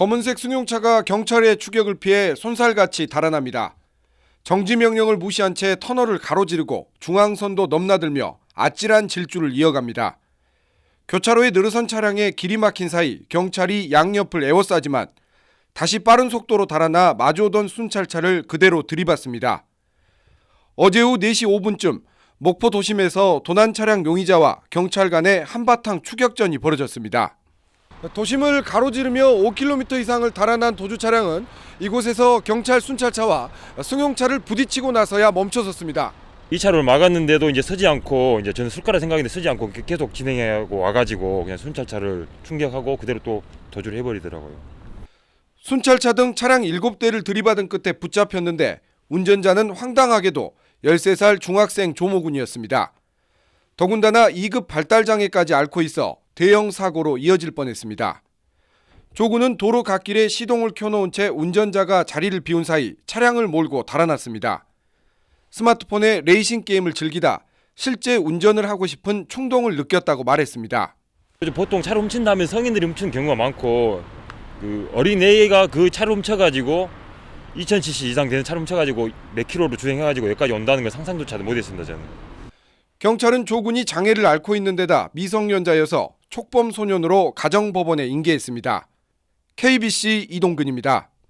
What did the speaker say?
검은색 승용차가 경찰의 추격을 피해 손살같이 달아납니다. 정지 명령을 무시한 채 터널을 가로지르고 중앙선도 넘나들며 아찔한 질주를 이어갑니다. 교차로에 늘어선 차량에 길이 막힌 사이 경찰이 양옆을 에워싸지만 다시 빠른 속도로 달아나 마주오던 순찰차를 그대로 들이받습니다. 어제 오후 4시 5분쯤 목포 도심에서 도난 차량 용의자와 경찰 간의 한바탕 추격전이 벌어졌습니다. 도심을 가로지르며 5km 이상을 달아난 도주 차량은 이곳에서 경찰 순찰차와 승용차를 부딪히고 나서야 멈춰섰습니다. 이 차로를 막았는데도 이제 서지 않고 이제 저는 술가라 생각인데 서지 않고 계속 진행하고 와가지고 그냥 순찰차를 충격하고 그대로 또 도주를 해버리더라고요. 순찰차 등 차량 7대를 들이받은 끝에 붙잡혔는데 운전자는 황당하게도 13살 중학생 조모군이었습니다. 더군다나 2급 발달 장애까지 앓고 있어 대형 사고로 이어질 뻔했습니다. 조군은 도로 갓길에 시동을 켜놓은 채 운전자가 자리를 비운 사이 차량을 몰고 달아났습니다. 스마트폰에 레이싱 게임을 즐기다 실제 운전을 하고 싶은 충동을 느꼈다고 말했습니다. 요즘 보통 차를 훔친다면 성인들이 훔치는 경우가 많고 그 어린애가 그 차를 훔쳐가지고 2000cc 이상 되는 차를 훔쳐가지고 몇 킬로로 주행해가지고 여기까지 온다는 걸 상상조차도 못했습니다 저는. 경찰은 조군이 장애를 앓고 있는 데다 미성년자여서 촉범 소년으로 가정법원에 인계했습니다. KBC 이동근입니다.